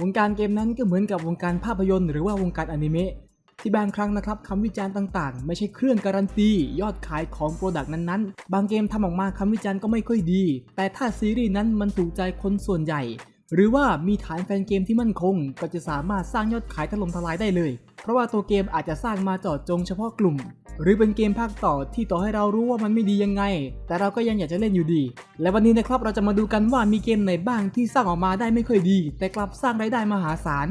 วงการเกมนั้นก็เหมือนกับวงการภาพยนตร์หรือว่าวงการอนิเมะที่บางครั้งนะครับคำวิจารณ์ต่างๆ ไม่ใช่เครื่องการันตียอดขายของโปรดักต์นั้นๆ บางเกมทำออกมาคำวิจารณ์ก็ไม่ค่อยดี แต่ถ้าซีรีส์นั้นมันถูกใจคนส่วนใหญ่ หรือว่ามีฐานแฟนเกมที่มั่นคง ก็จะสามารถสร้างยอดขายถล่มทลายได้เลย เพราะว่าตัวเกมอาจจะสร้างมาจาะจงเฉพาะกลุ่ม หรือเป็นเกมภาคต่อที่ต่อให้เรารู้ว่ามันไม่ดียังไง แต่เราก็ยังอยากจะเล่นอยู่ดี และวันนี้นะครับเราจะมาดูกันว่ามีเกมไหนบ้างที่สร้างออกมาได้ไม่ค่อยดี แต่กลับสร้างรายได้มหาศาล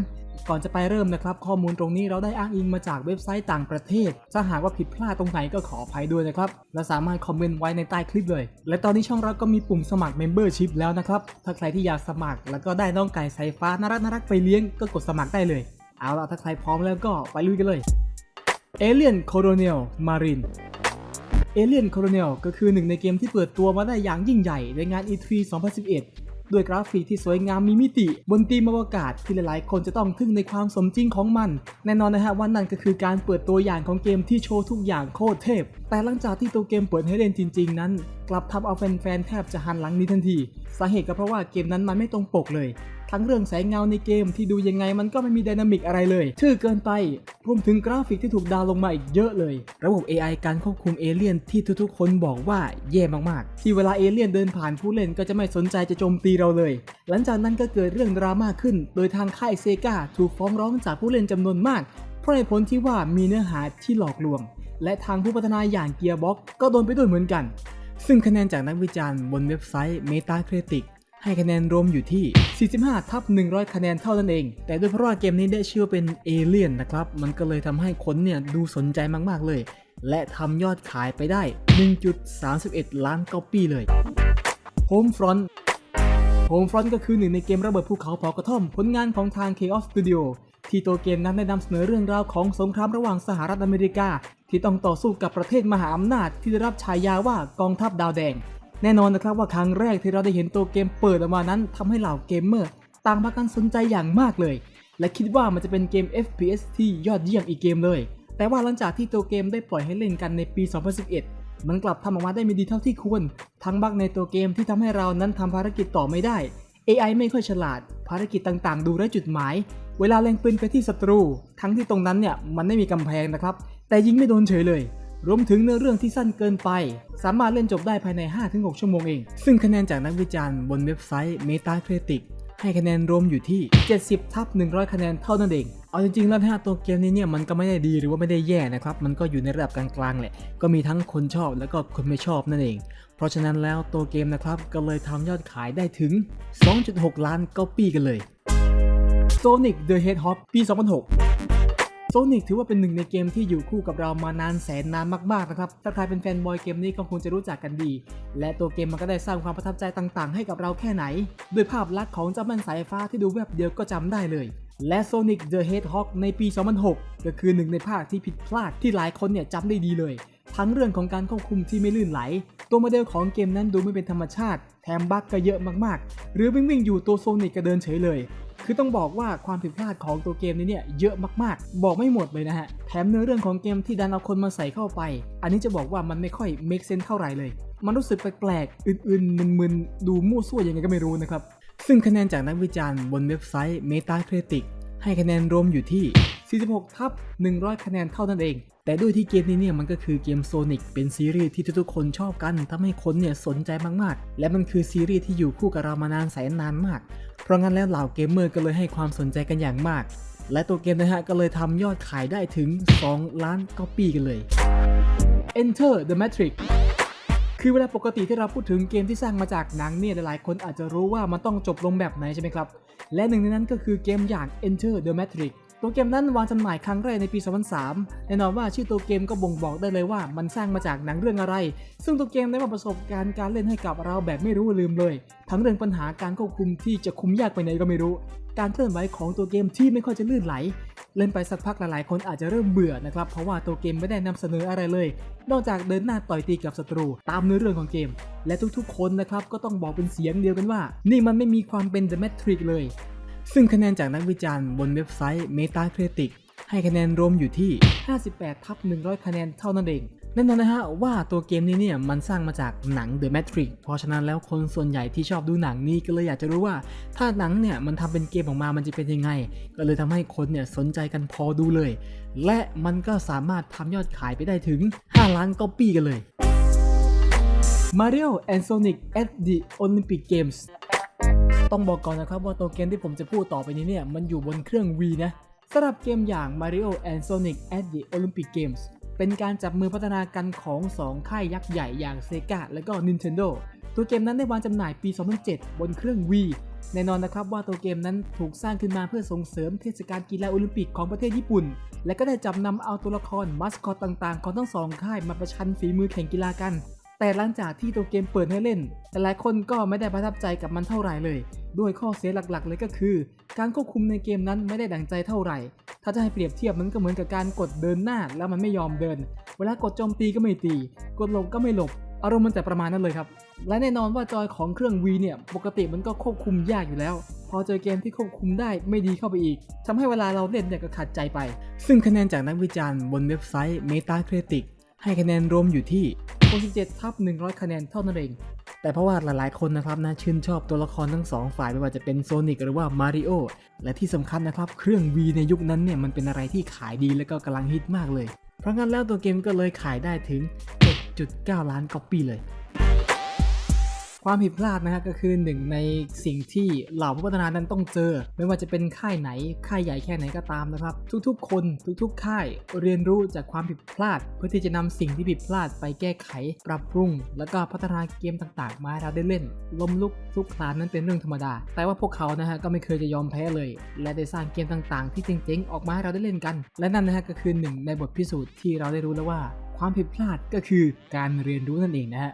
ก่อนจะไปเริ่มนะครับ ข้อมูลตรงนี้เราได้อ้างอิงมาจากเว็บไซต์ต่างประเทศ ถ้าหากว่าผิดพลาดตรงไหนก็ขออภัยด้วยนะครับ และสามารถคอมเมนต์ไว้ในใต้คลิปเลย และตอนนี้ช่องเราก็มีปุ่มสมัคร Membership แล้วนะครับ ถ้าใครที่อยากสมัคร แล้วก็ได้น้องไก่สายฟ้าน่ารักน่ารักไปเลี้ยงก็กดสมัครได้เลย เอาล่ะถ้าใครพร้อมแล้วก็ไปลุยกันเลย Alien Colonial Marine Alien Colonial ก็คือหนึ่งในเกมที่เปิดตัวมาได้อย่างยิ่งใหญ่ในงาน E3 2011 ด้วยกราฟิกที่สวยงามมีมิติ บนธีมอวกาศที่หลายๆ คนจะต้องทึ่งในความสมจริงของมัน แน่นอนนะฮะว่านั่นก็คือการเปิดตัวอย่างของเกมที่โชว์ทุกอย่างโคตรเทพ แต่หลังจากที่ตัวเกมเปิดให้เล่นจริง ๆ นั้น กลับทำเอาแฟนๆแทบจะหันหลังนี้ทันที สาเหตุก็เพราะว่าเกมนั้นมันไม่ตรงปกเลย ทั้งเรื่องแสงเงาในเกมที่ดูยังไงมันก็ไม่มีไดนามิกอะไรเลย ชื่อเกินไป รวมถึงกราฟิกที่ถูกดาวลงมาอีกเยอะเลย ระบบ AI การควบคุมเอเลี่ยนที่ทุกๆ คนบอกว่าแย่มากๆ ที่เวลาเอเลี่ยนเดินผ่านผู้เล่นก็จะไม่สนใจจะโจมตีเราเลย หลังจากนั้นก็เกิดเรื่องดราม่าขึ้น โดยทางค่ายเซกาถูกฟ้องร้องจากผู้เล่นจำนวนมาก เพราะเหตุผลที่ว่ามีเนื้อหาที่หลอกลวง และทางผู้พัฒนาอย่างเกียร์บ็อกก็โดนไปด้วยเหมือนกัน ซึ่งคะแนนจากนักวิจารณ์บนเว็บไซต์ Metacritic ให้คะแนนรวมอยู่ที่ 45 ทับ 100 คะแนนเท่านั้นเอง แต่ด้วยเพราะว่าเกมนี้ได้ชื่อว่าเป็นเอเลี่ยนนะครับ มันก็เลยทำให้คนเนี่ยดูสนใจมากๆเลย และทำยอดขายไปได้ 1.31 ล้านก๊อปปี้เลย Homefront Homefront ก็คือหนึ่งในเกมระเบิดภูเขาเผากระท่อม ผลงานของทาง Chaos Studio ที่ตัวเกมนั้นได้นำเสนอเรื่องราวของสงครามระหว่างสหรัฐอเมริกา ที่ต้องต่อสู้กับประเทศมหาอำนาจที่ได้รับฉายาว่ากองทัพดาวแดง แน่นอนนะครับว่าครั้งแรกที่เราได้เห็นตัวเกมเปิดออกมานั้นทำให้เหล่าเกมเมอร์ต่างพากันสนใจอย่างมากเลย และคิดว่ามันจะเป็นเกม FPS ที่ยอดเยี่ยมอีกเกมเลย แต่ว่าหลังจากที่ตัวเกมได้ปล่อยให้เล่นกันในปี 2011 มันกลับทำออกมาได้ไม่ดีเท่าที่ควร ทั้งบั๊กในตัวเกมที่ทำให้เรานั้นทำภารกิจต่อไม่ได้ AI ไม่ค่อยฉลาด ภารกิจต่างๆ ดูไร้จุดหมาย เวลาเล็งปืนไปที่ศัตรู ทั้งที่ตรงนั้นเนี่ยมันไม่มีกำแพงนะครับ แต่ยิงไม่โดนเฉยเลย รวมถึงเนื้อเรื่องที่สั้นเกินไป สามารถเล่นจบได้ภายใน 5-6 ชั่วโมงเอง ซึ่งคะแนนจากนักวิจารณ์บนเว็บไซต์ Metacritic ให้คะแนนรวมอยู่ที่ 70 ทับ 100 คะแนนเท่านั้นเอง เอาจริงๆ แล้วนะฮะตัวเกมนี้เนี่ยมันก็ไม่ได้ดีหรือว่าไม่ได้แย่นะครับ มันก็อยู่ในระดับกลางๆ แหละ ก็มีทั้งคนชอบแล้วก็คนไม่ชอบนั่นเอง เพราะฉะนั้นแล้วตัวเกมนะครับก็เลยทำยอดขายได้ถึง 2.6 ล้านก๊อปปี้กันเลย Sonic the Hedgehog ปี 2006 โซนิกถือว่าเป็นหนึ่งในเกมที่อยู่คู่กับเรามานานแสนนานมากๆนะครับ ถ้าใครเป็นแฟนบอยเกมนี้ก็คงจะรู้จักกันดี และตัวเกมมันก็ได้สร้างความประทับใจต่างๆ ให้กับเราแค่ไหน ด้วยภาพลักษณ์ของเจ้าแม่นสายฟ้าที่ดูแวบเดียวก็จำได้เลย และ Sonic the Hedgehog ในปี 2006 ก็คือหนึ่งในภาคที่ผิดพลาดที่หลายคนเนี่ยจำได้ดีเลย ทั้งเรื่องของการควบคุมที่ไม่ลื่นไหล ตัวโมเดลของเกมนั้นดูไม่เป็นธรรมชาติ แถมบั๊กก็เยอะมากๆ หรือวิ่งวิ่งๆอยู่ตัวโซนิกก็เดินเฉยเลย คือต้องบอกว่าความผิดพลาดของตัวเกมนี้เนี่ยเยอะมากๆ บอกไม่หมดเลยนะฮะ แถมเนื้อเรื่องของเกมที่ดันเอาคนมาใส่เข้าไป อันนี้จะบอกว่ามันไม่ค่อย make sense เท่าไหร่เลย มันรู้สึกแปลกๆ อื่นๆมึนๆ ดูมั่วซั่วยังไงก็ไม่รู้นะครับ ซึ่งคะแนนจากนักวิจารณ์บนเว็บไซต์ Metacritic ให้คะแนนรวมอยู่ที่ 46ทับ100 คะแนนเท่านั้นเอง แต่ด้วยที่เกมนี้เนี่ยมันก็คือเกมโซนิกเป็นซีรีส์ที่ทุกๆคนชอบกันทำให้คนเนี่ยสนใจมากๆ และมันคือซีรีส์ที่อยู่คู่กับเรามานานแสนนานมาก เพราะงั้นแล้วเหล่าเกมเมอร์ก็เลยให้ความสนใจกันอย่างมาก และตัวเกมนะฮะก็เลยทำยอดขายได้ถึง 2 ล้านก๊อปปี้กันเลย Enter the Matrix คือเวลาปกติที่เราพูดถึงเกมที่สร้างมาจากหนังเนี่ยหลายๆ คนอาจจะรู้ว่ามันต้องจบลงแบบไหนใช่ไหมครับ และหนึ่งในนั้นก็คือเกมอย่าง Enter the Matrix ตัวเกมนั้นวางจำหน่ายครั้งแรกในปี 2003 แน่นอนว่าชื่อตัวเกมก็บ่งบอกได้เลยว่ามันสร้างมาจากหนังเรื่องอะไร ซึ่งตัวเกมได้มาประสบการณ์การเล่นให้กับเราแบบไม่รู้ลืมเลย ทั้งเรื่องปัญหาการควบคุมที่จะคุมยากไปไหนก็ไม่รู้ การเคลื่อนไหวของตัวเกมที่ไม่ค่อยจะลื่นไหล เล่นไปสักพักหลายๆ คนอาจจะเริ่มเบื่อนะครับ เพราะว่าตัวเกมไม่ได้นำเสนออะไรเลย นอกจากเดินหน้าต่อยตีกับศัตรู ตามเนื้อเรื่องของเกม และทุกๆ คนนะครับก็ต้องบอกเป็นเสียงเดียวกันว่า นี่มันไม่มีความเป็น The Matrix เลย ซึ่งคะแนนจากนักวิจารณ์บนเว็บไซต์ Metacritic ให้คะแนนรวมอยู่ที่ 58 ทับ 100 คะแนนเท่านั้นเองแน่นอนนะฮะว่าตัวเกมนี้เนี่ยมันสร้างมาจากหนัง The Matrix เพราะฉะนั้นแล้วคนส่วนใหญ่ที่ชอบดูหนังนี้ก็เลยอยากจะรู้ว่า ถ้าหนังเนี่ยมันทำเป็นเกมออกมามันจะเป็นยังไง ก็เลยทำให้คนเนี่ยสนใจกันพอดูเลย และมันก็สามารถทำยอดขายไปได้ถึง 5 ล้านก๊อปปี้กันเลย Mario and Sonic at the Olympic Games ต้องบอกก่อนนะครับว่าตัวเกมที่ผมจะพูดต่อไปนี้เนี่ย มันอยู่บนเครื่อง Wii นะสำหรับเกมอย่าง Mario and Sonic at the Olympic Games เป็นการจับมือพัฒนากันของ 2 ค่ายยักษ์ใหญ่อย่าง Sega และก็ Nintendo ตัวเกมนั้นได้วางจำหน่ายปี 2007 บนเครื่อง Wii แน่นอนนะครับว่าตัวเกมนั้นถูกสร้างขึ้นมาเพื่อส่งเสริมเทศกาลกีฬาโอลิมปิกของประเทศญี่ปุ่น และก็ได้จับนำเอาตัวละครมัสคอตต่างๆ ของทั้งสองค่ายมาประชันฝีมือแข่งกีฬากัน แต่หลังจากที่ตัวเกมเปิดให้เล่น หลายคนก็ไม่ได้ประทับใจกับมันเท่าไหร่เลย ด้วยข้อเสียหลักๆ เลยก็คือ การควบคุมในเกมนั้นไม่ได้ดังใจเท่าไหร่ ถ้าจะให้เปรียบเทียบมันก็เหมือนกับการกดเดินหน้าแล้วมันไม่ยอมเดิน เวลากดโจมตีก็ไม่ตี กดหลบก็ไม่หลบ อารมณ์มันแต่ประมาณนั้นเลยครับ และแน่นอนว่าจอยของเครื่อง V เนี่ยปกติมันก็ควบคุมยากอยู่แล้ว พอเจอเกมที่ควบคุมได้ไม่ดีเข้าไปอีกทำให้เวลาเราเล่นเนี่ยก็ขัดใจไป ซึ่งคะแนนจากนักวิจารณ์บนเว็บไซต์ Metacritic ให้คะแนนรวมอยู่ที่ 67ทับ100 คะแนนเท่านั้นเอง แต่เพราะว่าหลายๆคนนะครับนะชื่นชอบตัวละครทั้งสองฝ่ายไม่ว่าจะเป็นโซนิกหรือว่ามาริโอและที่สำคัญนะครับ เครื่อง V ในยุคนั้นเนี่ยมันเป็นอะไรที่ขายดีและก็กำลังฮิตมากเลย เพราะงั้นแล้วตัวเกมก็เลยขายได้ถึง 7.9 ล้านก๊อปปี้เลย ความผิดพลาดนะฮะก็คือหนึ่งในสิ่งที่เหล่าผู้พัฒนานั้นต้องเจอ ไม่ว่าจะเป็นค่ายไหน ค่ายใหญ่แค่ไหนก็ตามนะครับ ทุกๆ คนทุกๆ ค่ายเรียนรู้จากความผิดพลาด เพื่อที่จะนำสิ่งที่ผิดพลาดไปแก้ไข ปรับปรุง แล้วก็พัฒนาเกมต่างๆ มาให้เราได้เล่น ล้มลุกคลุกคลานนั้นเป็นเรื่องธรรมดา แต่ว่าพวกเขานะฮะก็ไม่เคยจะยอมแพ้เลย และได้สร้างเกมต่างๆ ที่เจ๋งๆ ออกมาให้เราได้เล่นกัน และนั่นนะฮะก็คือหนึ่งในบทพิสูจน์ที่เราได้รู้แล้วว่า ความผิดพลาดก็คือการเรียนรู้นั่นเองนะฮะ